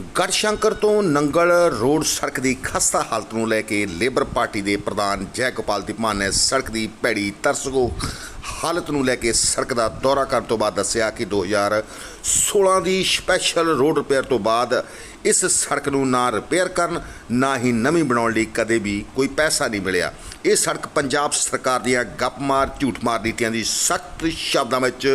ਗੜਸ਼ੰਕਰ ਤੋਂ ਨੰਗਲ ਰੋਡ ਸੜਕ ਦੀ ਖਸਤਾ ਹਾਲਤ ਨੂੰ ਲੈ ਕੇ ਲੇਬਰ ਪਾਰਟੀ ਦੇ ਪ੍ਰਧਾਨ ਜੈ ਗੋਪਾਲ ਦੀਪਮਾਨ ਨੇ ਸੜਕ ਦੀ ਭੈੜੀ ਤਰਸਗੋ ਹਾਲਤ ਨੂੰ ਲੈ ਕੇ ਸੜਕ ਦਾ ਦੌਰਾ ਕਰਨ ਤੋਂ ਬਾਅਦ ਦੱਸਿਆ ਕਿ 2016 ਦੀ ਸਪੈਸ਼ਲ ਰੋਡ ਰਿਪੇਅਰ ਤੋਂ ਬਾਅਦ ਇਸ ਸੜਕ ਨੂੰ ਨਾ ਰਿਪੇਅਰ ਕਰਨ, ਨਾ ਹੀ ਨਵੀਂ ਬਣਾਉਣ ਲਈ ਕਦੇ ਵੀ ਕੋਈ ਪੈਸਾ ਨਹੀਂ ਮਿਲਿਆ। ਇਹ ਸੜਕ ਪੰਜਾਬ ਸਰਕਾਰ ਦੀਆਂ ਗੱਪਮਾਰ ਝੂਠਮਾਰ ਨੀਤੀਆਂ ਦੀ ਸਖਤ ਸ਼ਬਦਾਂ ਵਿੱਚ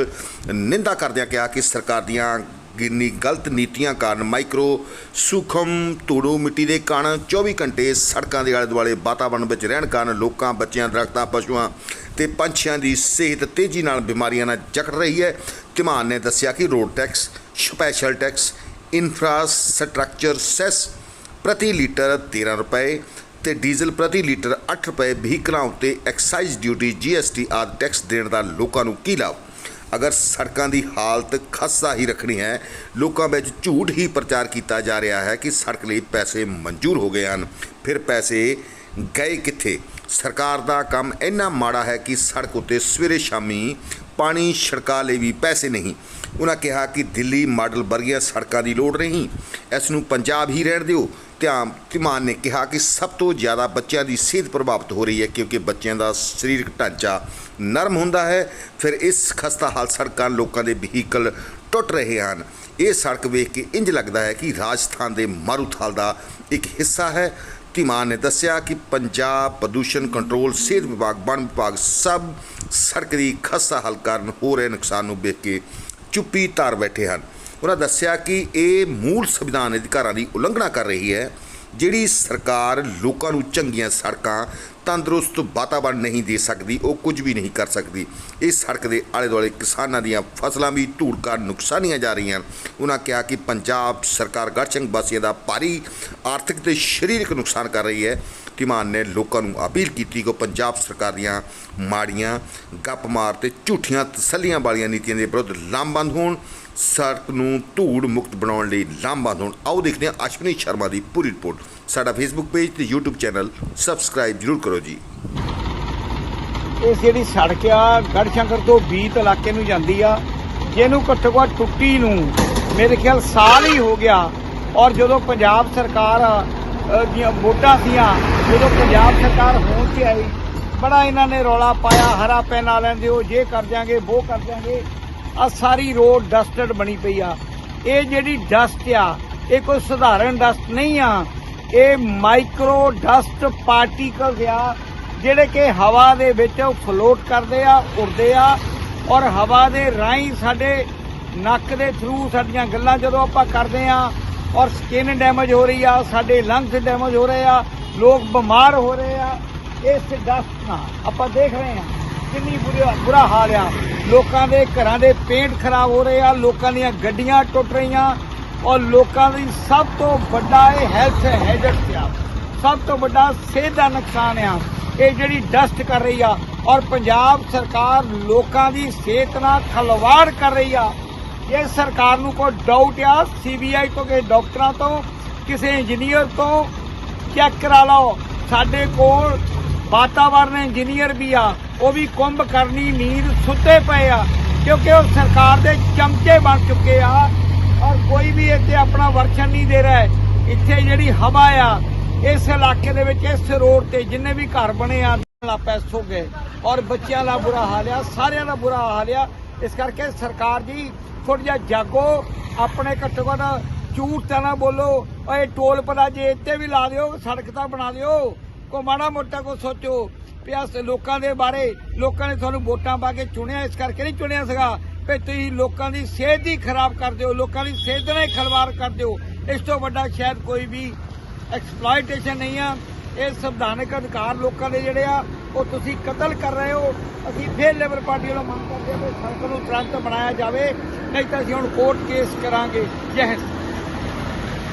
ਨਿੰਦਾ ਕਰਦਿਆਂ ਕਿਹਾ ਕਿ ਸਰਕਾਰ ਦੀਆਂ ਗਿੰਨੀ ਗਲਤ ਨੀਤੀਆਂ ਕਾਰਨ ਮਾਈਕਰੋ ਸੂਖਮ ਧੂੜੂ ਮਿੱਟੀ ਦੇ ਕਣ 24 ਘੰਟੇ ਸੜਕਾਂ ਦੇ ਆਲੇ ਦੁਆਲੇ ਵਾਤਾਵਰਣ ਵਿੱਚ ਰਹਿਣ ਕਾਰਨ ਲੋਕਾਂ, ਬੱਚਿਆਂ, ਦਰਖਤਾਂ, ਪਸ਼ੂਆਂ ਤੇ ਪੰਛੀਆਂ ਦੀ ਸਿਹਤ ਤੇਜ਼ੀ ਨਾਲ ਬਿਮਾਰੀਆਂ ਨਾਲ ਜਕੜ ਰਹੀ ਹੈ। ਧਿਮਾਨ ਨੇ ਦੱਸਿਆ ਕਿ road tax, special tax, infrastructure cess ਪ੍ਰਤੀ ਲੀਟਰ 13 ਰੁਪਏ ਤੇ ਡੀਜ਼ਲ ਪ੍ਰਤੀ ਲੀਟਰ 8 ਰੁਪਏ ਵਹੀਕਲਾਂ ਉੱਤੇ ਐਕਸਾਈਜ਼ ਡਿਊਟੀ ਜੀਐਸਟੀ ਆਦਿ ਟੈਕਸ ਦੇਣ ਦਾ ਲੋਕਾਂ ਨੂੰ ਕੀ ਲਾਭ? ਅਗਰ ਸੜਕਾਂ ਦੀ ਹਾਲਤ ਖਸਤਾ ਹੀ ਰੱਖਣੀ ਹੈ, ਲੋਕਾਂ ਵਿੱਚ ਝੂਠ ਹੀ ਪ੍ਰਚਾਰ ਕੀਤਾ ਜਾ ਰਿਹਾ ਹੈ ਕਿ ਸੜਕ ਲਈ ਪੈਸੇ ਮਨਜ਼ੂਰ ਹੋ ਗਏ ਹਨ। ਫਿਰ ਪੈਸੇ ਗਏ ਕਿੱਥੇ? ਸਰਕਾਰ ਦਾ ਕੰਮ ਇੰਨਾ ਮਾੜਾ ਹੈ ਕਿ ਸੜਕ ਉੱਤੇ ਸਵੇਰੇ ਸ਼ਾਮੀ ਪਾਣੀ ਛੜਕਾ ਲਈ ਵੀ ਪੈਸੇ ਨਹੀਂ। ਉਹਨਾਂ ਕਿਹਾ ਕਿ ਦਿੱਲੀ ਮਾਡਲ ਵਰਗੀਆਂ ਸੜਕਾਂ ਦੀ ਲੋੜ ਨਹੀਂ। ਇਸ ਨੂੰ ਪੰਜਾਬ ਹੀ ਰਹਿਣ ਦਿਓ। ਧਿਆਨ ਧੀਮਾਨ ਨੇ ਕਿਹਾ ਕਿ ਸਭ ਤੋਂ ਜ਼ਿਆਦਾ ਬੱਚਿਆਂ ਦੀ ਸਿਹਤ ਪ੍ਰਭਾਵਿਤ ਹੋ ਰਹੀ ਹੈ ਕਿਉਂਕਿ ਬੱਚਿਆਂ ਦਾ ਸਰੀਰਕ ਢਾਂਚਾ ਨਰਮ ਹੁੰਦਾ ਹੈ। ਫਿਰ ਇਸ ਖਸਤਾ ਹਾਲ ਸੜਕਾਂ ਲੋਕਾਂ ਦੇ ਵਹੀਕਲ ਟੁੱਟ ਰਹੇ ਹਨ। ਇਹ ਸੜਕ ਵੇਖ ਕੇ ਇੰਜ ਲੱਗਦਾ ਹੈ ਕਿ ਰਾਜਸਥਾਨ ਦੇ ਮਾਰੂਥਾਲ ਦਾ ਇੱਕ ਹਿੱਸਾ ਹੈ। ਧੀਮਾਨ ਨੇ ਦੱਸਿਆ ਕਿ ਪੰਜਾਬ ਪ੍ਰਦੂਸ਼ਣ ਕੰਟਰੋਲ ਸਿਹਤ ਵਿਭਾਗ, ਵਣ ਵਿਭਾਗ ਸਭ ਸੜਕ ਦੀ ਖਸਤਾ ਹਾਲ ਕਾਰਨ ਹੋ ਰਹੇ ਨੁਕਸਾਨ ਨੂੰ ਵੇਖ ਕੇ ਚੁੱਪੀ ਧਾਰ ਬੈਠੇ ਹਨ। ਉਹਨਾਂ ਦੱਸਿਆ ਕਿ ਇਹ ਮੂਲ ਸੰਵਿਧਾਨ ਅਧਿਕਾਰਾਂ ਦੀ ਉਲੰਘਣਾ ਕਰ ਰਹੀ ਹੈ, ਜਿਹੜੀ ਸਰਕਾਰ ਲੋਕਾਂ ਨੂੰ ਚੰਗੀਆਂ ਸੜਕਾਂ, ਤੰਦਰੁਸਤ ਵਾਤਾਵਰਣ ਨਹੀਂ ਦੇ ਸਕਦੀ, ਉਹ ਕੁਝ ਵੀ ਨਹੀਂ ਕਰ ਸਕਦੀ। ਇਸ ਸੜਕ ਦੇ ਆਲੇ ਦੁਆਲੇ ਕਿਸਾਨਾਂ ਦੀਆਂ ਫਸਲਾਂ ਵੀ ਧੂੜ ਕਾਰਨ ਨੁਕਸਾਨੀਆਂ ਜਾ ਰਹੀਆਂ। ਹਨ ਉਹਨਾਂ ਕਿਹਾ ਕਿ ਪੰਜਾਬ ਸਰਕਾਰ ਗੜਚੰਗ ਵਾਸੀਆਂ ਦਾ ਭਾਰੀ ਆਰਥਿਕ ਤੇ ਸਰੀਰਕ ਨੁਕਸਾਨ ਕਰ ਰਹੀ ਹੈ। ਧੀਮਾਨ ਨੇ ਲੋਕਾਂ ਨੂੰ ਅਪੀਲ ਕੀਤੀ ਕਿ ਉਹ ਪੰਜਾਬ ਸਰਕਾਰ ਦੀਆਂ ਮਾੜੀਆਂ ਗੱਪਮਾਰ ਤੇ ਝੂਠੀਆਂ ਤਸੱਲੀਆਂ ਵਾਲੀਆਂ ਨੀਤੀਆਂ ਦੇ ਵਿਰੁੱਧ ਲਾਮਬੰਦ ਹੋਣ। ਸੜਕ ਨੂੰ ਧੂੜ ਮੁਕਤ ਬਣਾਉਣ ਲਈ ਲਾਂਭਾ ਹੋਣ ਆਓ ਦੇਖਦੇ ਹਾਂ ਅਸ਼ਵਨੀ ਸ਼ਰਮਾ ਦੀ ਪੂਰੀ ਰਿਪੋਰਟ। ਸਾਡਾ ਫੇਸਬੁੱਕ ਪੇਜ ਤੇ YouTube ਚੈਨਲ ਸਬਸਕ੍ਰਾਈਬ ਜ਼ਰੂਰ ਕਰੋ ਜੀ। ਇਹ ਜਿਹੜੀ ਸੜਕ ਆ, ਗੜਸ਼ੰਕਰ ਤੋਂ ਬੀਤ ਇਲਾਕੇ ਨੂੰ ਜਾਂਦੀ ਆ, ਜਿਹਨੂੰ ਘੱਟੋ ਘੱਟ ਟੁੱਟੀ ਨੂੰ ਮੇਰੇ ਖਿਆਲ ਸਾਲ ਹੀ ਹੋ ਗਿਆ। ਔਰ ਜਦੋਂ ਪੰਜਾਬ ਸਰਕਾਰ ਦੀਆਂ ਵੋਟਾਂ ਸੀਆਂ, ਜਦੋਂ ਪੰਜਾਬ ਸਰਕਾਰ ਹੋਂਦ 'ਚ ਆਈ, ਬੜਾ ਇਹਨਾਂ ਨੇ ਰੌਲਾ ਪਾਇਆ, ਹਰਾ ਪੈਨ ਵਾਲਿਆਂ ਦੇ ਉਹ ਜੇ ਕਰ ਦਿਆਂਗੇ ਉਹ ਕਰ ਦਿਆਂਗੇ। ਆ ਸਾਰੀ ਰੋਡ ਡਸਟਡ ਬਣੀ ਪਈ ਆ। ਇਹ ਜਿਹੜੀ ਡਸਟ ਆ, ਇਹ ਕੋਈ ਸਧਾਰਨ ਡਸਟ ਨਹੀਂ ਆ। ਇਹ ਮਾਈਕਰੋ ਡਸਟ ਪਾਰਟੀਕਲਸ ਆ, ਜਿਹੜੇ ਕਿ ਹਵਾ ਦੇ ਵਿੱਚ ਫਲੋਟ ਕਰਦੇ ਆ, ਉੜਦੇ ਆ। ਔਰ ਹਵਾ ਦੇ ਰਾਹੀਂ ਸਾਡੇ ਨੱਕ ਦੇ ਥਰੂ ਸਾਡੀਆਂ ਗੱਲਾਂ ਜਦੋਂ ਆਪਾਂ ਕਰਦੇ ਆ, ਔਰ ਸਕਿਨ ਡੈਮੇਜ ਹੋ ਰਹੀ ਆ, ਸਾਡੇ ਲੰਗਸ ਡੈਮੇਜ ਹੋ ਰਹੇ ਆ, ਲੋਕ ਬਿਮਾਰ ਹੋ ਰਹੇ ਆ ਇਸ ਡਸਟ ਨਾਲ ਆਪਾਂ ਦੇਖ ਰਹੇ ਆ। ਕਿੰਨੀ ਬੁਰਾ ਬੁਰਾ ਹਾਲ ਆ। ਲੋਕਾਂ ਦੇ ਘਰਾਂ ਦੇ ਪੇਂਟ ਖਰਾਬ ਹੋ ਰਹੇ ਆ, ਲੋਕਾਂ ਦੀਆਂ ਗੱਡੀਆਂ ਟੁੱਟ ਰਹੀਆਂ ਔਰ ਲੋਕਾਂ ਦੀ ਸਭ ਤੋਂ ਵੱਡਾ ਇਹ ਹੈਲਥ ਹੈਜ਼ਰਡ ਆ। ਸਭ ਤੋਂ ਵੱਡਾ ਸਿਹਤ ਦਾ ਨੁਕਸਾਨ ਆ। ਇਹ ਜਿਹੜੀ ਡਸਟ ਕਰ ਰਹੀ ਆ ਔਰ ਪੰਜਾਬ ਸਰਕਾਰ ਲੋਕਾਂ ਦੀ ਸਿਹਤ ਨਾਲ ਖਲਵਾੜ ਕਰ ਰਹੀ ਆ। ਇਹ ਸਰਕਾਰ ਨੂੰ ਕੋਈ ਡਾਊਟ ਆ ਸੀਬੀਆਈ ਤੋਂ ਕਿਸੇ ਡਾਕਟਰਾਂ ਤੋਂ, ਕਿਸੇ ਇੰਜੀਨੀਅਰ ਤੋਂ ਚੈੱਕ ਕਰਾ ਲਓ। ਸਾਡੇ ਕੋਲ ਵਾਤਾਵਰਨ ਇੰਜੀਨੀਅਰ ਵੀ ਆ। ਉਹ ਵੀ ਕੁੰਭ ਕਰਨੀ ਨੀਂਦ ਸੁੱਤੇ ਪਏ ਆ, ਕਿਉਂਕਿ ਉਹ ਸਰਕਾਰ ਦੇ ਚਮਚੇ ਬਣ ਚੁੱਕੇ ਆ। ਔਰ ਕੋਈ ਵੀ ਇੱਥੇ ਆਪਣਾ ਵਰਸ਼ਨ ਨਹੀਂ ਦੇ ਰਿਹਾ ਇੱਥੇ ਜਿਹੜੀ ਹਵਾ ਆ, ਇਸ ਇਲਾਕੇ ਦੇ ਵਿੱਚ, ਇਸ ਰੋਡ ਤੇ ਜਿੰਨੇ ਵੀ ਘਰ ਬਣੇ ਆ ਲਾ ਪੈਸ ਗਏ ਔਰ ਬੱਚਿਆਂ ਦਾ ਬੁਰਾ ਹਾਲ ਆ, ਸਾਰਿਆਂ ਦਾ ਬੁਰਾ ਹਾਲ ਆ। ਇਸ ਕਰਕੇ ਸਰਕਾਰ ਜੀ ਥੋੜਾ ਜਿਹਾ ਜਾਗੋ, ਆਪਣੇ ਘੱਟੋ ਘੱਟ ਝੂਠ ਤਾਂ ਨਾ ਬੋਲੋ। ਓਏ ਟੋਲ ਪਲਾਜੇ ਇੱਥੇ ਵੀ ਲਾ ਦਿਓ, ਸੜਕ ਤਾਂ ਬਣਾ ਦਿਓ। ਕੋ ਮਾੜਾ ਮੋਟਾ ਕੋ ਸੋਚੋ। ਪਿਆਸ ਲੋਕਾਂ ਦੇ ਬਾਰੇ, ਲੋਕਾਂ ਨੇ ਤੁਹਾਨੂੰ ਵੋਟਾਂ ਪਾ ਕੇ ਚੁਣਿਆ, ਇਸ ਕਰਕੇ ਨਹੀਂ ਚੁਣਿਆ ਸੀਗਾ। ਵੀ ਤੁਸੀਂ ਲੋਕਾਂ ਦੀ ਸਿਹਤ ਹੀ ਖਰਾਬ ਕਰ ਦਿਓ, ਲੋਕਾਂ ਦੀ ਸਿਹਤ ਨਾਲ ਹੀ ਖਲਵਾੜ ਕਰ ਦਿਓ। ਇਸ ਤੋਂ ਵੱਡਾ ਸ਼ਾਇਦ ਕੋਈ ਵੀ ਐਕਸਪਲੋਇਟੇਸ਼ਨ ਨਹੀਂ ਆ। ਇਹ ਸੰਵਿਧਾਨਕ ਅਧਿਕਾਰ ਲੋਕਾਂ ਦੇ ਜਿਹੜੇ ਆ, ਉਹ ਤੁਸੀਂ ਕਤਲ ਕਰ ਰਹੇ ਹੋ। ਅਸੀਂ ਫੇਰ ਲੇਬਰ ਪਾਰਟੀ ਵੱਲੋਂ ਮੰਗ ਕਰਦੇ ਹਾਂ ਕਿ ਸੜਕ ਨੂੰ ਤੁਰੰਤ ਬਣਾਇਆ ਜਾਵੇ, ਨਹੀਂ ਤਾਂ ਅਸੀਂ ਹੁਣ ਕੋਰਟ ਕੇਸ ਕਰਾਂਗੇ। ਜੈ ਹਿੰਦ।